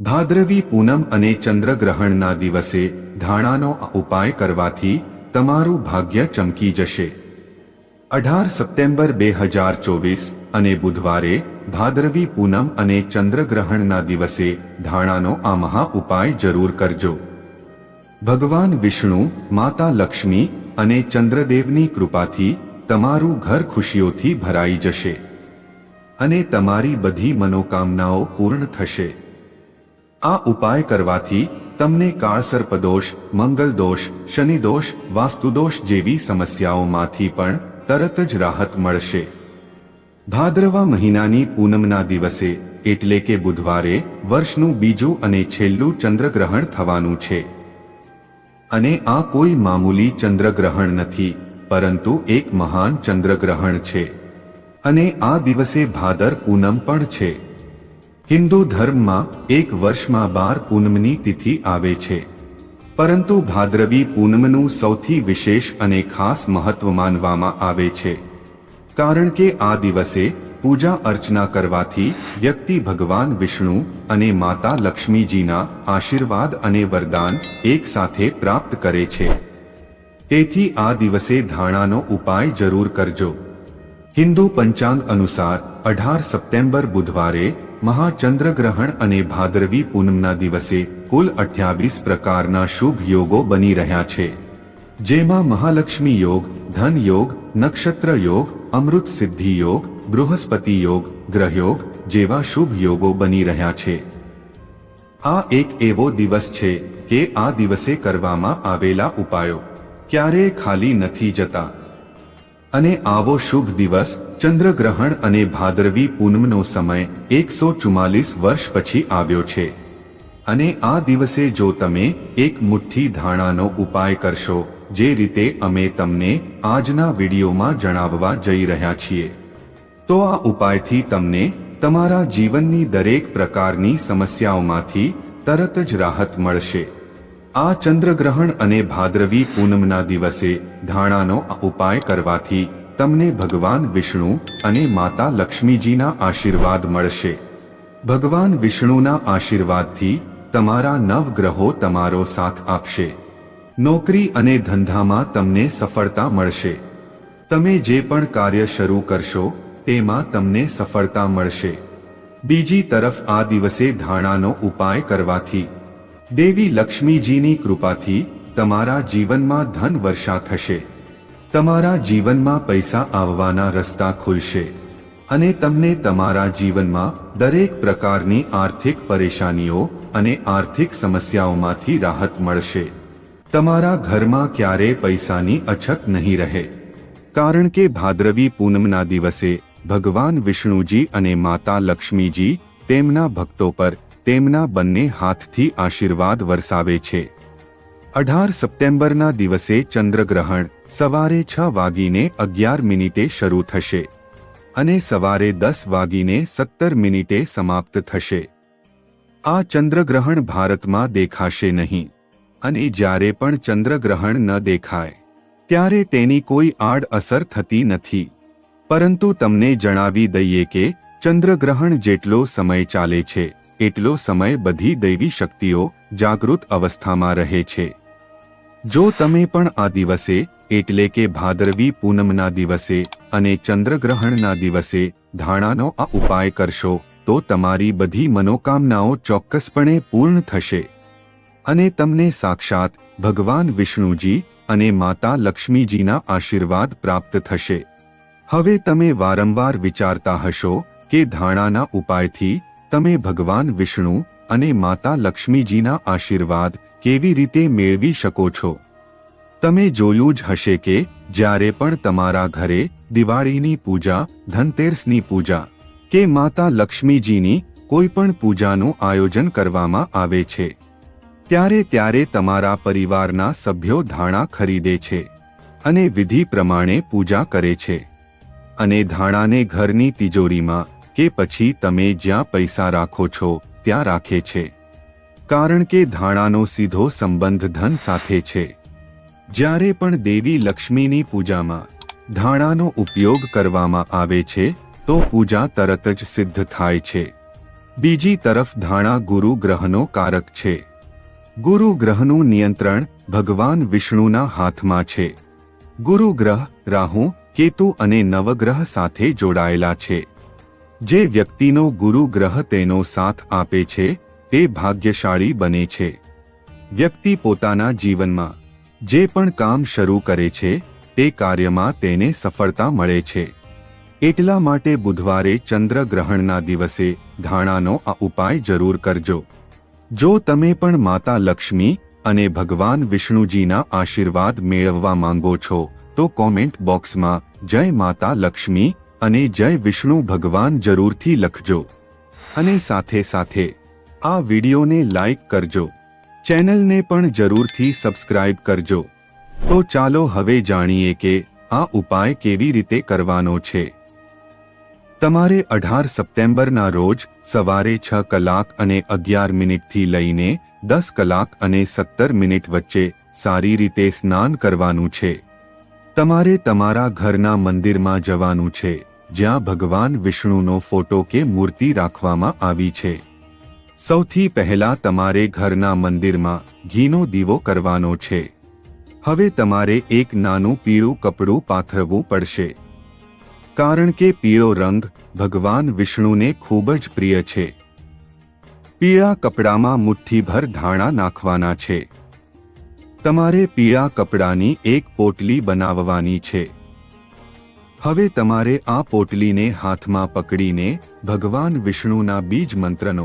ભાદ્રવી પૂનમ અને ચંદ્રગ્રહણના દિવસે ધાણાનો ઉપાય કરવાથી તમારું ભાગ્ય ચમકી જશે. અઢાર સપ્ટેમ્બર બે હજાર ચોવીસ અને બુધવારે ભાદ્રવી પૂનમ અને ચંદ્રગ્રહણના દિવસે ધાણાનો આ મહા ઉપાય જરૂર કરજો. ભગવાન વિષ્ણુ, માતા લક્ષ્મી અને ચંદ્રદેવની કૃપાથી તમારું ઘર ખુશીઓથી ભરાઈ જશે અને તમારી બધી મનોકામનાઓ પૂર્ણ થશે. આ ઉપાય કરવાથી તમને કાળસર્પદોષ, મંગલદોષ, શનિદોષ, વાસ્તુદોષ જેવી સમસ્યાઓમાંથી પણ તરત જ રાહત મળશે. ભાદ્રવા મહિનાની પૂનમના દિવસે, એટલે કે બુધવારે, વર્ષનું બીજું અને છેલ્લું ચંદ્રગ્રહણ થવાનું છે. અને આ કોઈ મામૂલી ચંદ્રગ્રહણ નથી, પરંતુ એક મહાન ચંદ્રગ્રહણ છે. અને આ દિવસે ભાદર પૂનમ પણ છે. હિન્દુ ધર્મમાં એક વર્ષમાં બાર પૂનમની તિથિ આવે છે. પરંતુ ભાદ્રવી પૂનમનું સૌથી વિશેષ અને ખાસ મહત્વ માનવામાં આવે છે. કારણ કે આ દિવસે પૂજા અર્ચના કરવાથી વ્યક્તિ ભગવાન વિષ્ણુ અને માતા લક્ષ્મીજીના આશીર્વાદ અને વરદાન એક સાથે પ્રાપ્ત કરે છે. તેથી આ દિવસે ધાણાનો ઉપાય જરૂર કરજો. હિન્દુ પંચાંગ અનુસાર અઢાર સપ્ટેમ્બર બુધવારે મહાચંદ્રગ્રહણ અને ભાદરવી પૂનમના દિવસે કુલ અઠ્યાવીસ પ્રકારના શુભ યોગો બની રહ્યા છે. જેમાં મહાલક્ષ્મી યોગ, ધન યોગ, નક્ષત્ર યોગ, અમૃત સિદ્ધિ યોગ, બૃહસ્પતિ યોગ ગ્રહયોગ જેવા શુભ યોગો બની રહ્યા છે. આ એક એવો દિવસ છે કે આ દિવસે કરવામાં આવેલા ઉપાયો ક્યારેય ખાલી નથી જતા. અને આવો શુભ દિવસ, ચંદ્રગ્રહણ અને ભાદરવી પૂનમનો સમય એકસો ચુમ્માલીસ વર્ષ પછી આવ્યો છે. અને આ દિવસે જો તમે એક મુઠ્ઠી ધાણાનો ઉપાય કરશો, જે રીતે અમે તમને આજના વિડીયોમાં જણાવવા જઈ રહ્યા છીએ. તો આ ઉપાયથી તમને તમારા જીવનની દરેક પ્રકારની સમસ્યાઓમાંથી તરત જ રાહત મળશે. આ ચંદ્રગ્રહણ અને ભાદ્રવી પૂનમના દિવસે ધાણાનો ઉપાય કરવાથી તમને ભગવાન વિષ્ણુ અને માતા લક્ષ્મીજીના આશીર્વાદ મળશે. ભગવાન વિષ્ણુના આશીર્વાદથી તમારા નવગ્રહો તમારો સાથ આપશે. નોકરી અને ધંધામાં તમને સફળતા મળશે. તમે જે પણ કાર્ય શરૂ કરશો, તેમાં તમને સફળતા મળશે. બીજી તરફ આ દિવસે ધાણાનો ઉપાય કરવાથી દેવી લક્ષ્મીજીની કૃપાથી તમારા જીવનમાં ધન વર્ષા થશે. તમારા જીવનમાં પૈસા આવવાના રસ્તા ખુલશે અને તમને તમારા જીવનમાં દરેક પ્રકારની આર્થિક પરેશાનીઓ અને આર્થિક સમસ્યાઓમાંથી રાહત મળશે. તમારા ઘરમાં ક્યારેય પૈસાની અછત નહીં રહે. કારણ કે ભાદ્રવી પૂનમના દિવસે ભગવાન વિષ્ણુજી અને માતા લક્ષ્મીજી તેમના ભક્તો પર તેમના બંને હાથથી આશીર્વાદ વરસાવે છે. અઢાર સપ્ટેમ્બરના દિવસે ચંદ્રગ્રહણ સવારે છ વાગીને અગિયાર મિનિટે શરૂ થશે અને સવારે દસ વાગીને સત્તર મિનિટે સમાપ્ત થશે. આ ચંદ્રગ્રહણ ભારતમાં દેખાશે નહીં અને જ્યારે પણ ચંદ્રગ્રહણ ન દેખાય, ત્યારે તેની કોઈ આડ અસર થતી નથી. પરંતુ તમને જણાવી દઈએ કે ચંદ્રગ્રહણ જેટલો સમય ચાલે છે એટલો સમય બધી દૈવી શક્તિઓ જાગૃત અવસ્થામાં રહે છે. જો તમે પણ આ દિવસે, એટલે કે ભાદરવી પૂનમના દિવસે અને ચંદ્રગ્રહણના દિવસે ધાણાનો આ ઉપાય કરશો, તો તમારી બધી મનોકામનાઓ ચોક્કસપણે પૂર્ણ થશે. અને તમને સાક્ષાત ભગવાન વિષ્ણુજી અને માતા લક્ષ્મીજીના આશીર્વાદ પ્રાપ્ત થશે. હવે તમે વારંવાર વિચારતા હશો કે ધાણાના ઉપાયથી તમે ભગવાન વિષ્ણુ અને માતા લક્ષ્મીજીના આશીર્વાદ કેવી રીતે મેળવી શકો છો? તમે જોયું જ હશે કે જ્યારે પણ તમારા ઘરે દિવાળીની પૂજા, ધનતેરસની પૂજા કે માતા લક્ષ્મીજીની કોઈ પણ પૂજાનું આયોજન કરવામાં આવે છે, ત્યારે ત્યારે તમારા પરિવારના સભ્યો ધાણા ખરીદે છે અને વિધિ પ્રમાણે પૂજા કરે છે. અને ધાણાને ઘરની તિજોરીમાં કે પછી તમે જ્યાં પૈસા રાખો છો, ત્યાં રાખે છે. કારણ કે ધાણાનો સીધો સંબંધ ધન સાથે છે. જ્યારે પણ દેવી લક્ષ્મીની પૂજામાં ધાણાનો ઉપયોગ કરવામાં આવે છે, તો પૂજા તરત જ સિદ્ધ થાય છે. બીજી તરફ ધાણા ગુરુ ગ્રહનો કારક છે. ગુરુ ગ્રહનું નિયંત્રણ ભગવાન વિષ્ણુના હાથમાં છે. ગુરુ ગ્રહ રાહુ, કેતુ અને નવગ્રહ સાથે જોડાયેલા છે. જે વ્યક્તિનો ગુરુ ગ્રહ તેનો સાથ આપે છે, તે ભાગ્યશાળી બને છે. વ્યક્તિ પોતાના જીવનમાં જે પણ કામ શરૂ કરે છે, તે કાર્યમાં તેને સફળતા મળે છે. એટલા માટે બુધવારે ચંદ્રગ્રહણના દિવસે ધાણાનો આ ઉપાય જરૂર કરજો. જો તમે પણ માતા લક્ષ્મી અને ભગવાન વિષ્ણુજીના આશીર્વાદ મેળવવા માંગો છો, તો કોમેન્ટ બોક્સમાં જય માતા લક્ષ્મી અને જય વિષ્ણુ ભગવાન જરૂરથી લખજો. અને સાથે સાથે, આ વિડીયોને લાઈક કરજો. ચેનલને પણ જરૂરથી સબસ્ક્રાઇબ કરજો. તો ચાલો હવે જાણીએ કે, આ ઉપાય કેવી રીતે કરવાનો છે. તમારે અઢાર સપ્ટેમ્બરના રોજ સવારે છ કલાક અને અગિયાર મિનિટથી લઈને દસ કલાક અને સત્તર મિનિટ વચ્ચે સારી રીતે સ્નાન કરવાનું છે. તમારે તમારા ઘરના મંદિરમાં જવાનું છે. જ્યાં ભગવાન વિષ્ણુનો ફોટો કે મૂર્તિ રાખવામાં આવી છે. સૌથી પહેલા તમારે ઘરના મંદિરમાં ઘીનો દીવો કરવાનો છે. હવે તમારે એક નાનું પીળું કપડું પાથરવું પડશે. કારણ કે પીળો રંગ ભગવાન વિષ્ણુને ખૂબ જ પ્રિય છે. પીળા કપડામાં મુઠ્ઠીભર ધાણા નાખવાના છે. તમારે પીળા કપડાની એક પોટલી બનાવવાની છે. હવે તમારે આ પોટલીને હાથમાં પકડીને ભગવાન વિષ્ણુના બીજ મંત્રનો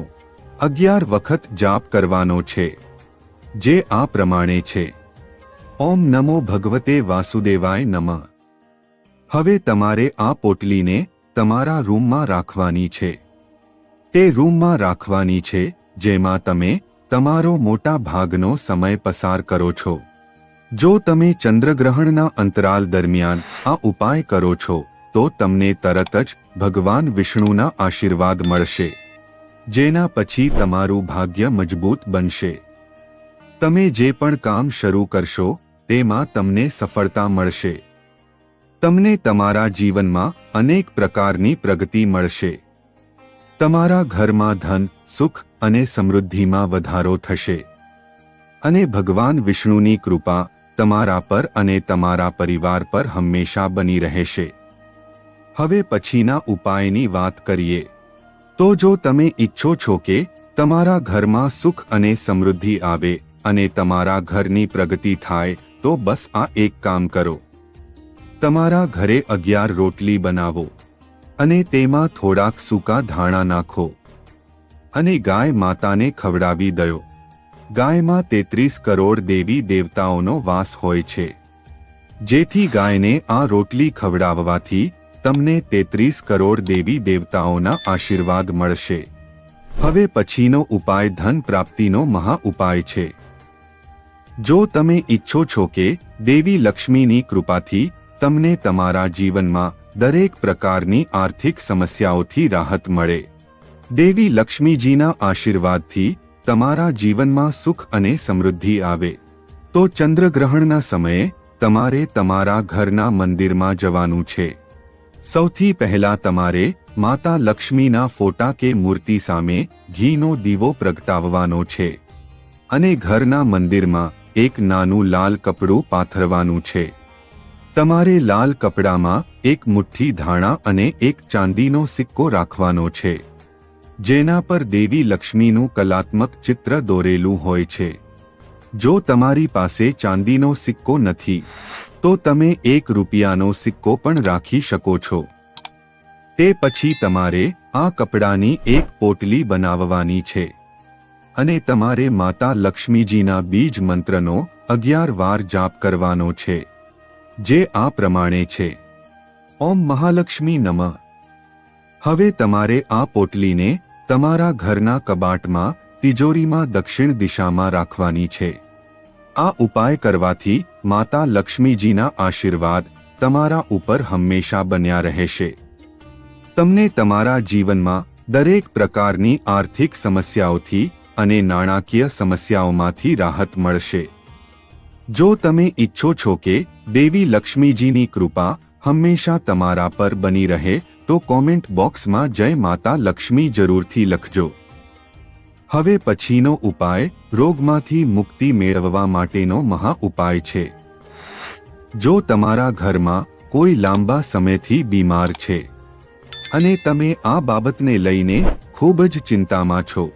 અગિયાર વખત જાપ કરવાનો છે, જે આ પ્રમાણે છે. ઓમ નમો ભગવતે વાસુદેવાય નમઃ. હવે તમારે આ પોટલીને તમારા રૂમમાં રાખવાની છે. તે રૂમમાં રાખવાની છે, જેમાં તમે તમારો મોટા ભાગનો સમય પસાર કરો છો. જો તમે ચંદ્રગ્રહણના અંતરાલ દરમિયાન આ ઉપાય કરો છો, તો તમને તરત જ ભગવાન વિષ્ણુના આશીર્વાદ મળશે, જેના પછી તમારું ભાગ્ય મજબૂત બનશે. તમે જે પણ કામ શરૂ કરશો, તેમાં તમને સફળતા મળશે. તમને તમારા જીવનમાં અનેક પ્રકારની પ્રગતિ મળશે. તમારા ઘરમાં ધન, સુખ અને સમૃદ્ધિમાં વધારો થશે. અને ભગવાન વિષ્ણુની કૃપા તમારા પર અને તમારા પરિવાર પર હંમેશા બની રહેશે. હવે પછીના ઉપાયની વાત કરીએ. તો જો તમે ઈચ્છો છો કે તમારા ઘરમાં સુખ અને સમૃદ્ધિ આવે અને તમારા ઘરની પ્રગતિ થાય, તો બસ આ એક કામ કરો. તમારા ઘરે અગિયાર રોટલી બનાવો અને તેમાં થોડાક સૂકા ધાણા નાખો અને ગાય માતાને ખવડાવી દયો. ગાયમાં તેત્રીસ કરોડ દેવી દેવતાઓનો વાસ હોય છે. જેથી ગાયને આ રોટલી ખવડાવવાથી તમને તેત્રીસ કરોડ દેવી દેવતાઓના આશીર્વાદ મળશે. હવે પછીનો ઉપાય ધન પ્રાપ્તિનો મહા ઉપાય છે. જો તમે ઈચ્છો છો કે દેવી લક્ષ્મીની કૃપાથી તમને તમારા જીવનમાં દરેક પ્રકારની આર્થિક સમસ્યાઓથી રાહત મળે. દેવી લક્ષ્મીજીના આશીર્વાદથી તમારા જીવનમાં સુખ અને સમૃદ્ધિ આવે, તો ચંદ્રગ્રહણના સમયે તમારે તમારા ઘરના મંદિરમાં જવાનું છે. સૌથી પહેલા તમારે માતા લક્ષ્મીના ફોટા કે મૂર્તિ સામે ઘીનો દીવો પ્રગટાવવાનો છે અને ઘરના મંદિરમાં એક નાનું લાલ કપડું પાથરવાનું છે. તમારે લાલ કપડામાં એક મુઠ્ઠી ધાણા અને એક ચાંદીનો સિક્કો રાખવાનો છે. જેના પર દેવી લક્ષ્મીનું કલાત્મક ચિત્ર દોરેલું હોય છે. જો તમારી પાસે ચાંદીનો સિક્કો નથી, તો તમે એક રૂપિયાનો સિક્કો પણ રાખી શકો છો. તે પછી તમારે આ કપડાની એક પોટલી બનાવવાની છે. અને તમારે માતા લક્ષ્મીજીના બીજ મંત્રનો અગિયાર વાર જાપ કરવાનો છે, જે આ પ્રમાણે છે. ઓમ મહાલક્ષ્મી નમઃ. હવે તમારે આ પોટલીને તમારા ઘરના કબાટમાં તિજોરીમાં દક્ષિણ દિશામાં રાખવાની છે. આ ઉપાય કરવાથી માતા લક્ષ્મીજીના આશીર્વાદ તમારા ઉપર હંમેશા બન્યા રહેશે. તમને તમારા જીવનમાં દરેક પ્રકારની આર્થિક સમસ્યાઓથી અને નાણાકીય સમસ્યાઓમાંથી રાહત મળશે. જો તમે ઈચ્છો છો કે દેવી લક્ષ્મીજીની કૃપા હંમેશા તમારા પર બની રહે તો કોમેન્ટ બોક્સમાં જય માતા લક્ષ્મી જરૂરથી લખજો. હવે પછીનો ઉપાય, રોગમાંથી મુક્તિ મેળવવા માટેનો મહા ઉપાય છે. જો તમારા ઘરમાં કોઈ લાંબા સમયથી બીમાર છે અને તમે આ બાબતને લઈને ખૂબ જ ચિંતામાં છો,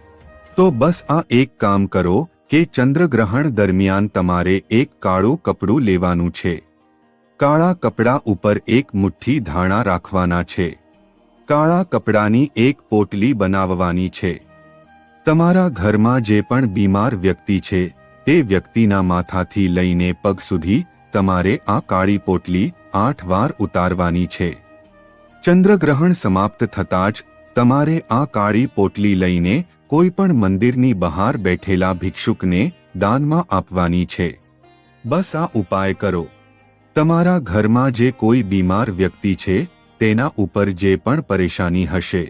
તો બસ આ એક કામ કરો કે ચંદ્રગ્રહણ દરમિયાન તમારે એક કાળું કપડું લેવાનું છે. કાળા કપડાં ઉપર એક મુઠ્ઠી ધાણા રાખવાના છે. કાળા કપડાની એક પોટલી બનાવવાની છે. તમારા ઘરમાં જે પણ બીમાર વ્યક્તિ છે, તે વ્યક્તિના માથાથી લઈને પગ સુધી તમારે આ કાળી પોટલી આઠ વાર ઉતારવાની છે. ચંદ્રગ્રહણ સમાપ્ત થતાં જ તમારે આ કાળી પોટલી લઈને કોઈ પણ મંદિરની બહાર બેઠેલા ભિક્ષુકને દાનમાં આપવાની છે. બસ આ ઉપાય કરો. તમારા ઘરમાં જે કોઈ બીમાર વ્યક્તિ છે, તેના ઉપર જે પણ પરેશાની હશે,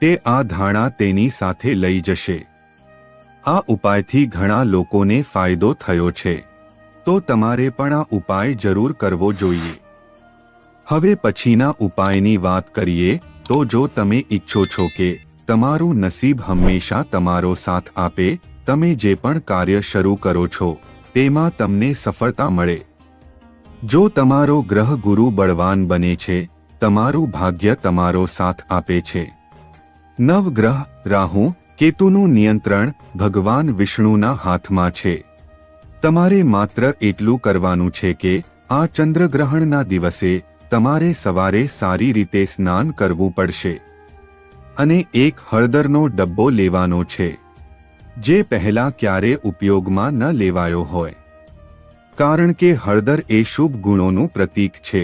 તે આ ધાણા તેની સાથે લઈ જશે. આ ઉપાયથી ઘણા લોકોને ફાયદો થયો છે. તો તમારે પણ આ ઉપાય જરૂર કરવો જોઈએ. હવે પછીના ઉપાયની વાત કરીએ, તો જો તમે ઈચ્છો છો કે તમારું નસીબ હંમેશા તમારો સાથ આપે, તમે જે પણ કાર્ય શરૂ કરો છો, તેમાં તમને સફળતા મળે. જો તમારો ગ્રહ ગુરુ બળવાન બને છે, તમારું ભાગ્ય તમારો સાથ આપે છે. નવગ્રહ, રાહુ, કેતુનું નિયંત્રણ ભગવાન વિષ્ણુના હાથમાં છે. તમારે માત્ર એટલું કરવાનું છે કે, આ ચંદ્રગ્રહણના દિવસે તમારે સવારે સારી રીતે સ્નાન કરવું પડશે. અને એક હળદરનો ડબ્બો લેવાનો છે. જે પહેલા ક્યારે ઉપયોગમાં ન લેવાયો હોય. કારણ કે હળદર એ શુભ ગુણોનું પ્રતીક છે.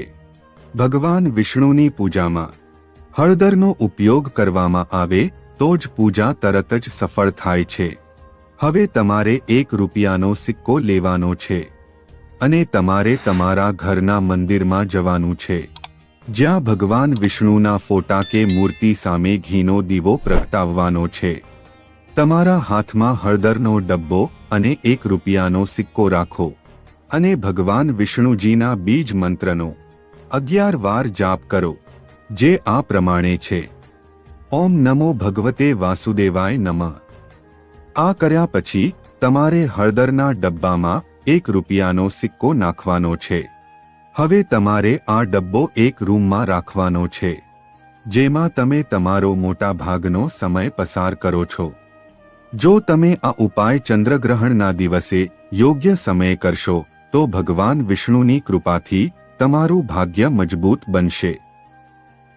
ભગવાન વિષ્ણુની પૂજામાં હળદરનો ઉપયોગ કરવામાં આવે તો જ પૂજા તરત જ સફળ થાય છે. હવે તમારે એક રૂપિયાનો સિક્કો લેવાનો છે અને તમારે તમારા ઘરના મંદિરમાં જવાનું છે. જ્યાં ભગવાન વિષ્ણુના ફોટા કે મૂર્તિ સામે ઘીનો દીવો પ્રગટાવવાનો છે. તમારા હાથમાં હળદરનો ડબ્બો અને એક રૂપિયાનો સિક્કો રાખો. અને ભગવાન વિષ્ણુજીના બીજ મંત્રનો અગિયાર વાર જાપ કરો, જે આ પ્રમાણે છે. ઓમ નમો ભગવતે વાસુદેવાય નમઃ. આ કર્યા પછી તમારે હળદરના ડબ્બામાં એક રૂપિયાનો સિક્કો નાખવાનો છે. હવે તમારે આ ડબ્બો એક રૂમમાં રાખવાનો છે, જેમાં તમે તમારો મોટા ભાગનો સમય પસાર કરો છો. જો તમે આ ઉપાય ચંદ્રગ્રહણના દિવસે યોગ્ય સમયે કરશો તો ભગવાન વિષ્ણુની કૃપાથી તમારું ભાગ્ય મજબૂત બનશે.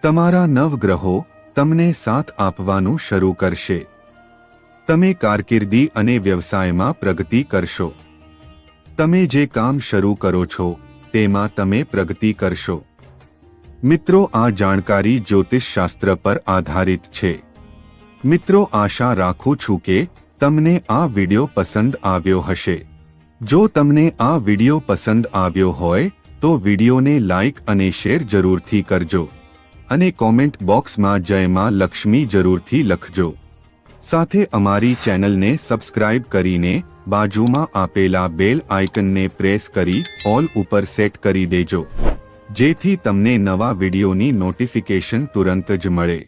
તમારા નવગ્રહો તમને સાથ આપવાનું શરૂ કરશે. તમે કારકિર્દી અને વ્યવસાયમાં પ્રગતિ કરશો. તમે જે કામ શરૂ કરો છો, તેમાં તમે પ્રગતિ કરશો. મિત્રો, આ જાણકારી જ્યોતિષશાસ્ત્ર પર આધારિત છે. મિત્રો, આશા રાખું છું કે તમને આ વિડિયો પસંદ આવ્યો હશે. જો તમને આ વિડિયો પસંદ આવ્યો હોય, તો વિડિયોને લાઇક અને શેર જરૂરથી કરજો. અને કોમેન્ટ બોક્સમાં જય માં લક્ષ્મી જરૂરથી લખજો. સાથે અમારી ચેનલને સબસ્ક્રાઇબ કરીને બાજુમાં આપેલા બેલ આઇકનને પ્રેસ કરી ઓલ ઉપર સેટ કરી દેજો. જેથી તમને નવા વિડિયોની નોટિફિકેશન તુરંત જ મળે.